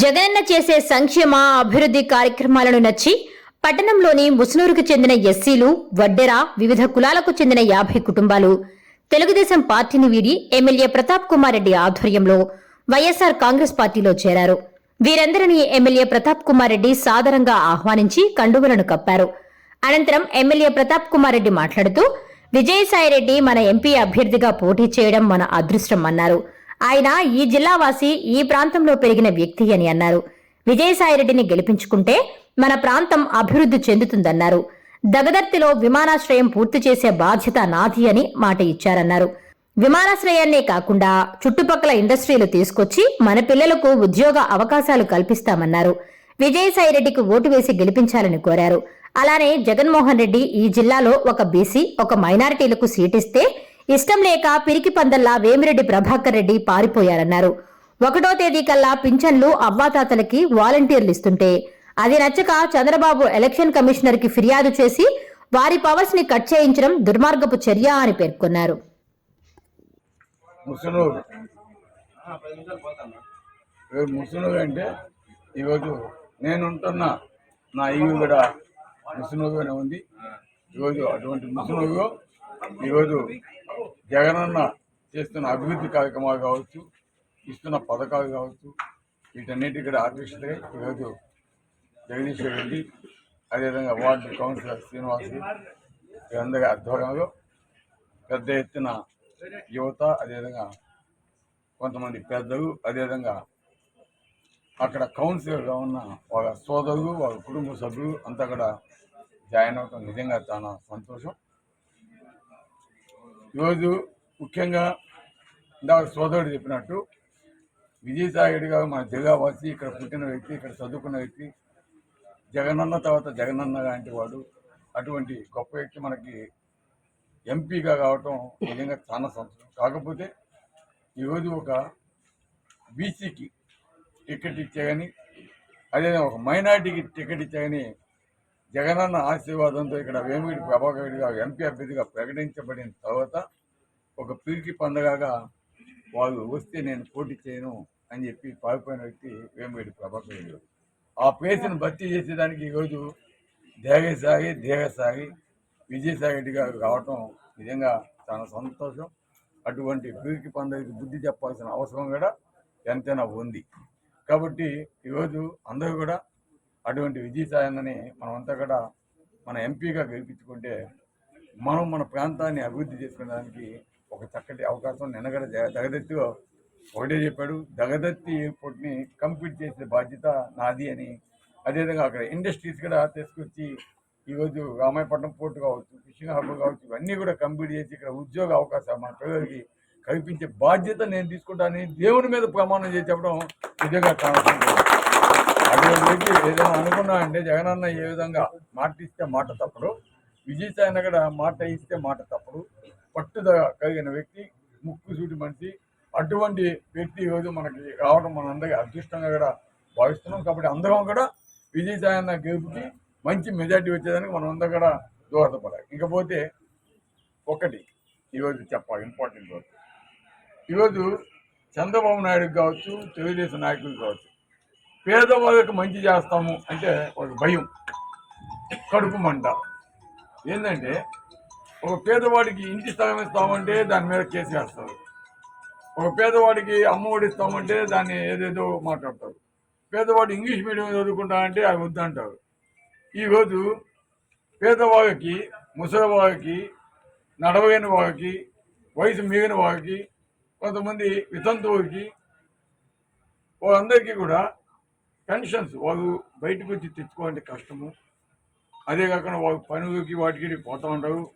జగనన్న చేసే సంక్షేమ అభివృద్ధి కార్యక్రమాలను నచ్చి పట్టణంలోని ముసునూరుకు చెందిన ఎస్సీలు వడ్డెర వివిధ కులాలకు చెందిన యాభై కుటుంబాలు. తెలుగుదేశం పార్టీని వీడి ఎమ్మెల్యే ప్రతాప్ కుమార్ రెడ్డి ఆధ్వర్యంలో వైఎస్సార్ కాంగ్రెస్ పార్టీలో చేరారు. వీరందరినీ ఎమ్మెల్యే ప్రతాప్ కుమార్ రెడ్డి సాదరంగా ఆహ్వానించి కండువలను కప్పారు. అనంతరం ఎమ్మెల్యే ప్రతాప్ కుమార్ రెడ్డి మాట్లాడుతూ విజయసాయిరెడ్డి మన ఎంపీ అభ్యర్థిగా పోటీ చేయడం మన అదృష్టం అన్నారు. ఆయన ఈ జిల్లావాసి ఈ ప్రాంతంలో పెరిగిన వ్యక్తి అని అన్నారు. విజయసాయిరెడ్డిని గెలిపించుకుంటే మన ప్రాంతం అభివృద్ధి చెందుతుందన్నారు. దగదర్తిలో విమానాశ్రయం పూర్తి చేసే బాధ్యత నాది అని మాట ఇచ్చారన్నారు. విమానాశ్రయాన్నే కాకుండా చుట్టుపక్కల ఇండస్ట్రీలు తీసుకొచ్చి మన పిల్లలకు ఉద్యోగ అవకాశాలు కల్పిస్తామన్నారు. విజయసాయిరెడ్డికి ఓటు వేసి గెలిపించాలని కోరారు. అలానే జగన్మోహన్ రెడ్డి ఈ జిల్లాలో ఒక బీసీ ఒక మైనారిటీలకు సీటిస్తే ఇష్టం లేక పిరికి పందల్లా వేమిరెడ్డి ప్రభాకర్ రెడ్డి పారిపోయారన్నారు. ఒకటో తేదీ కల్లా పింఛన్లు అవ్వాతాతలకి వాలంటీర్లు ఇస్తుంటే అది నచ్చక చంద్రబాబు ఎలక్షన్ కమిషనర్కి ఫిర్యాదు చేసి వారి పవర్స్ని కట్ చేయించడం దుర్మార్గపు చర్య అని పేర్కొన్నారు. అంటే ఈరోజు నా ఇల్లు కూడా ముసనూరుగానే ఉంది. ఈరోజు అటువంటి ముసనూరు ఈరోజు జగనన్న చేస్తున్న అభివృద్ధి కార్యక్రమాలు కావచ్చు ఇస్తున్న పథకాలు కావచ్చు వీటన్నిటి ఇక్కడ ఆకర్షితే ఈరోజు జగదీశ్వర్ రెడ్డి అదేవిధంగా వార్డు కౌన్సిలర్ శ్రీనివాస్ వీరందరి ఆధ్వర్యంలో పెద్ద ఎత్తున యువత అదేవిధంగా కొంతమంది పెద్దలు అదేవిధంగా అక్కడ కౌన్సిలర్గా ఉన్న వాళ్ళ సోదరులు వాళ్ళ కుటుంబ సభ్యులు అంతా కూడా జాయిన్ అవటం నిజంగా చాలా సంతోషం. ఈరోజు ముఖ్యంగా ఇందాక సోదరుడు చెప్పినట్టు విజయసాయి గారు మన జిల్లావాసి ఇక్కడ పుట్టిన వ్యక్తి ఇక్కడ చదువుకున్న వ్యక్తి జగనన్న తర్వాత జగనన్న లాంటి వాడు అటువంటి గొప్ప వ్యక్తి మనకి ఎంపీగా కావటం నిజంగా చాలా సంతోషం. కాకపోతే ఈరోజు ఒక బీసీకి టికెట్ ఇచ్చాయని అదే ఒక మైనార్టీకి టికెట్ ఇచ్చాయని జగనన్న ఆశీర్వాదంతో ఇక్కడ వేమిడి ప్రభాకర్ ఎంపీ అభ్యర్థిగా ప్రకటించబడిన తర్వాత ఒక పీరికి పండగగా వాళ్ళు వస్తే నేను పోటీ చేయను అని చెప్పి పారిపోయిన వ్యక్తి వేమిడి ప్రభాకర్ ఆ ప్లేస్ని భర్తీ చేసేదానికి ఈరోజు దేగసాగి దేగసాగి విజయసాయి రెడ్డి గారు రావటం నిజంగా చాలా సంతోషం. అటువంటి పీరికి పండుగకి బుద్ధి చెప్పాల్సిన అవసరం కూడా ఎంతైనా ఉంది. కాబట్టి ఈరోజు అందరూ కూడా అటువంటి విజయసాయన్నని మనమంతా కూడా మన ఎంపీగా గెలిపించుకుంటే మనం మన ప్రాంతాన్ని అభివృద్ధి చేసుకోవడానికి ఒక చక్కటి అవకాశం నిన్నగడ జగదత్తి ఒకటే చెప్పాడు. దగదత్తి ఎయిర్పోర్ట్ని కంప్లీట్ చేసే బాధ్యత నాది అని. అదేవిధంగా అక్కడ ఇండస్ట్రీస్ కూడా తీసుకొచ్చి ఈరోజు రామాయపట్నం పోర్టు కావచ్చు ఫిషింగ్ హార్బర్ కావచ్చు ఇవన్నీ కూడా కంప్లీట్ చేసి ఇక్కడ ఉద్యోగ అవకాశాలు మన పిల్లలకి కల్పించే బాధ్యత నేను తీసుకుంటానని దేవుని మీద ప్రమాణం చేసి చెప్పడం నిజంగా కానీ సంతోషం. ఏదైనా అనుకున్నా అంటే జగనన్న ఏ విధంగా మాట ఇస్తే మాట తప్పుడు విజయసాయి కూడా మాట ఇస్తే మాట తప్పుడు పట్టుదల కలిగిన వ్యక్తి ముక్కు సూటి మనిషి అటువంటి వ్యక్తి ఈరోజు మనకి రావడం మనందరికీ అదృష్టంగా కూడా భావిస్తున్నాం కాబట్టి అందరం కూడా విజయసాయి అన్న గెలుపుకి మంచి మెజార్టీ వచ్చేదానికి మనం అందరం కూడా దోహదపడాలి ఇకపోతే ఒకటి ఈరోజు చెప్పాలి ఇంపార్టెంట్ వర్క్ ఈరోజు చంద్రబాబు నాయుడుకి కావచ్చు తెలుగుదేశం నాయకులు కావచ్చు పేదవాళ్ళకి మంచి చేస్తాము అంటే ఒక భయం. కడుపు మంట. ఏంటంటే ఒక పేదవాడికి ఇంటి స్థలం ఇస్తామంటే దాని మీద కేసు వేస్తారు. ఒక పేదవాడికి అమ్మఒడి ఇస్తామంటే దాన్ని ఏదేదో మాట్లాడతారు. పేదవాడు ఇంగ్లీష్ మీడియం చదువుకుంటానంటే అవి వద్దంటారు. ఈరోజు పేదవాళ్ళకి ముసలివాళ్ళకి నడవలేని వాళ్ళకి వయసు మిగిలిన వాళ్ళకి కొంతమంది వితంతువులకి వాళ్ళందరికీ కూడా పెన్షన్స్ వాళ్ళు బయటకు వచ్చి తెచ్చుకోవాలంటే కష్టము. అదే కాకుండా వాళ్ళు పనులకి వాటికి పోతూ ఉంటారు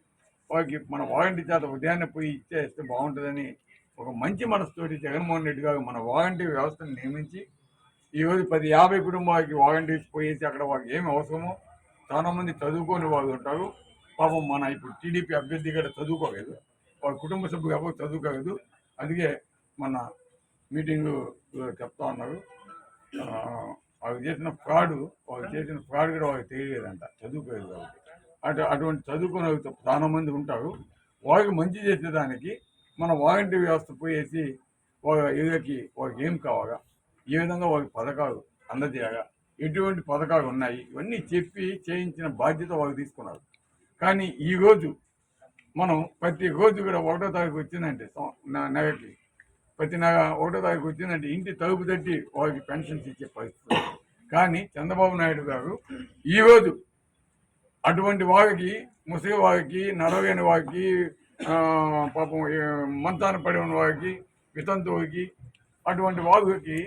వాళ్ళకి మన వారంటీ చేత ఉదయాన్నే పోయి ఇచ్చేస్తే బాగుంటుందని ఒక మంచి మనసుతోటి జగన్మోహన్ రెడ్డి గారు మన వారంటీ వ్యవస్థను నియమించి ఈరోజు పది యాభై కుటుంబాలకి వారంటీ పోయేసి అక్కడ వాళ్ళకి ఏమి అవసరమో చాలా మంది వాళ్ళు ఉంటారు. పాపం మన ఇప్పుడు టీడీపీ అభ్యర్థి కూడా చదువుకోలేదు. వాళ్ళ కుటుంబ సభ్యులు ఎవరు చదువుకోలేదు. అందుకే మన మీటింగ్ చెప్తా ఉన్నారు. వాళ్ళు చేసిన ఫ్రాడ్ వాళ్ళు చేసిన ఫ్రాడ్ కూడా వాళ్ళకి తెలియలేదంట చదువుకోలేదు కాబట్టి. అటు అటువంటి చదువుకునే వాళ్ళు చాలా మంది ఉంటారు. వాళ్ళకి మంచి చేసేదానికి మన వారంటీ వ్యవస్థ పోయేసి వాళ్ళ ఏరియాకి వాళ్ళకి ఏం కావాలా? ఏ విధంగా వాళ్ళకి పథకాలు అందజేయగా ఎటువంటి పథకాలు ఉన్నాయి? ఇవన్నీ చెప్పి చేయించిన బాధ్యత వాళ్ళు తీసుకున్నారు. కానీ ఈ రోజు మనం ప్రతి రోజు కూడా ఒకటో తారీఖు వచ్చిందంటే నా- నెలకి ప్రతి నెల ఒకటో తారీఖు వచ్చిందంటే ఇంటి తలుపు తట్టి వాళ్ళకి పెన్షన్స్ ఇచ్చే పరిస్థితి. కానీ చంద్రబాబు నాయుడు గారు ఈరోజు అటువంటి వారికి ముసలి వారికి నడవలేని వారికి పాపం మంతాన మంచాన పడి ఉన్న వారికి వితంతువుకి అటువంటి వారికి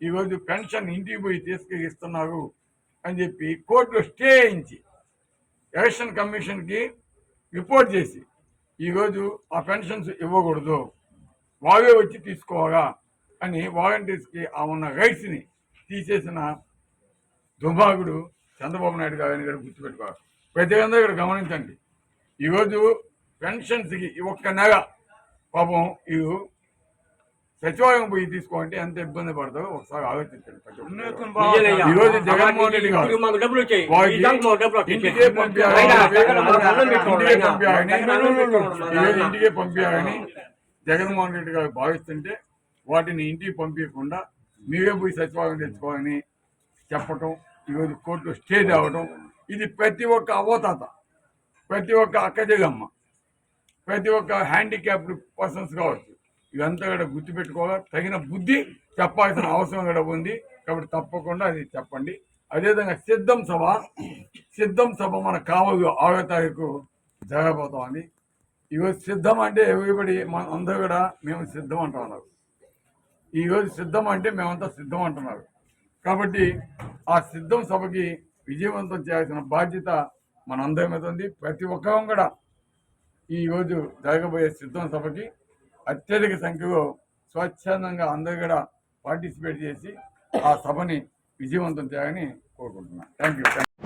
ఈరోజు పెన్షన్ ఇంటికి పోయి తీసుకెళ్ళి ఇస్తున్నారు అని చెప్పి కోర్టులో స్టే అయించి ఎలక్షన్ కమిషన్కి రిపోర్ట్ చేసి ఈరోజు ఆ పెన్షన్స్ ఇవ్వకూడదు. వాగే వచ్చి తీసుకోవాలా అని వాలంటీర్స్కి ఆ ఉన్న రైట్స్ని తీసేసిన దుర్భాగుడు చంద్రబాబు నాయుడు గారిని కూడా గుర్తుపెట్టుకోవాలి. ప్రజలందరూ ఇక్కడ గమనించండి. ఈరోజు పెన్షన్స్కి ఒక్క నెల పాపం ఇవి సచివాలయం పోయి తీసుకోవాలంటే ఎంత ఇబ్బంది పడతారో ఒకసారి ఆలోచించండి. ప్రతి. ఈరోజు జగన్మోహన్ రెడ్డి గారు. ఇంటికే పంపించాలని. ఇంటికే పంపించాలని జగన్మోహన్ రెడ్డి గారు భావిస్తుంటే వాటిని ఇంటికి పంపించకుండా మీరే పోయి సచివాలయం తెచ్చుకోవాలని చెప్పటం ఈరోజు కోర్టులో స్టే తేవడం ఇది ప్రతి ఒక్క అవతాత ప్రతి ఒక్క అక్కజగమ్మ ప్రతి ఒక్క హ్యాండిక్యాప్డ్ పర్సన్స్ కావచ్చు ఇదంతా కూడా గుర్తుపెట్టుకోగా తగిన బుద్ధి చెప్పాల్సిన అవసరం కూడా ఉంది. కాబట్టి తప్పకుండా అది చెప్పండి. అదేవిధంగా సిద్ధం సభ సిద్ధం సభ మన కావలు ఆరో తారీఖు జరగబోతామని ఈరోజు సిద్ధం అంటే ఎవరిబడి మన అందరూ కూడా మేము సిద్ధం అంటున్నారు ఈరోజు సిద్ధం అంటే మేమంతా సిద్ధం అంటున్నారు. కాబట్టి ఆ సిద్ధం సభకి విజయవంతం చేయాల్సిన బాధ్యత మనందరి మీద ఉంది. ప్రతి ఒక్కరం కూడా ఈ రోజు జరగబోయే సిద్ధం సభకి అత్యధిక సంఖ్యలో స్వచ్ఛందంగా అందరూ కూడా పార్టిసిపేట్ చేసి ఆ సభని విజయవంతం చేయాలని కోరుకుంటున్నాను థ్యాంక్ యూ